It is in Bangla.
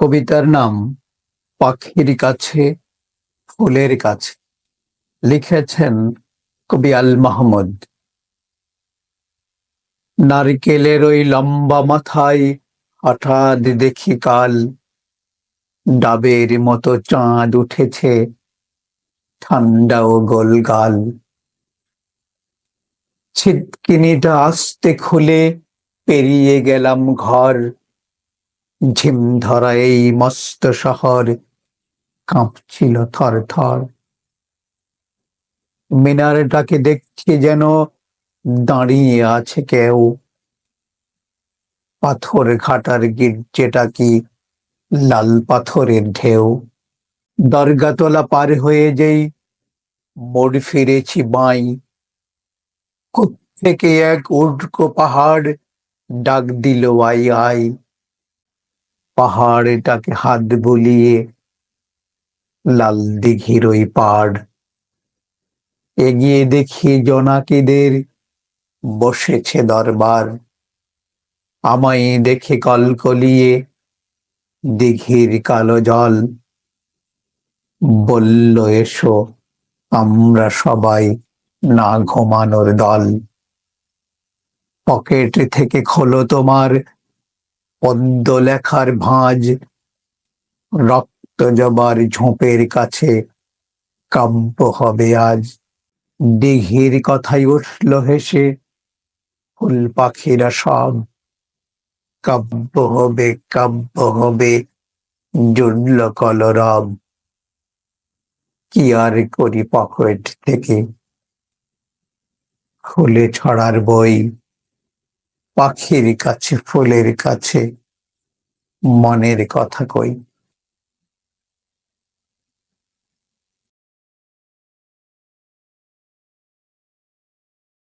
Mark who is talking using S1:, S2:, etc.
S1: কবিতার নাম পাখির কাছে, ফুলের কাছে। লিখেছেন কবি আল মাহমুদ। নারকেলের ওই লম্বা মাথায় হঠাৎ দেখি কাল। ডাবের মতো চাঁদ উঠেছে ঠান্ডা ও গোলগাল ছিটকিনিটা আস্তে খুলে পেরিয়ে গেলাম ঘর। ঝিম ধরা এই মস্ত শহর কাঁপছিল থর থর। মিনারটাকে দেখছি যেন দাঁড়িয়ে আছে কেউ। পাথর ঘাটার গির্জেটা কি লাল পাথরের ঢেউ। দরগাতলা পার হয়ে যেই মোড় ফিরেছি বাই। থেকে এক উডকো পাহাড় ডাক দিল আই আই। পাহাড়টাকে হাত বুলিয়ে লাল দিঘির ওই পাড়। এগিয়ে দেখি জোনাকিদের বসেছে দরবার। আমায় দেখে কলকলিয়ে দিঘির কালো জল। বলল, এসো, আমরা সবাই না ঘুমানোর দল। পকেট থেকে খোলো তোমার পদ্ম লেখার ভাঁজ রক্ত জবার ঝোপের কাছে কাব্য হবে আজ। দিঘির কথাই উঠল হেসে, ফুল পাখিরা সব কাব্য হবে কাব্য হবে, জুড়ল কলরব। কি আর করি পকেট থেকে? খুলে ছড়ার বই পাখির কাছে ফুলের কাছে মনের কথা কই।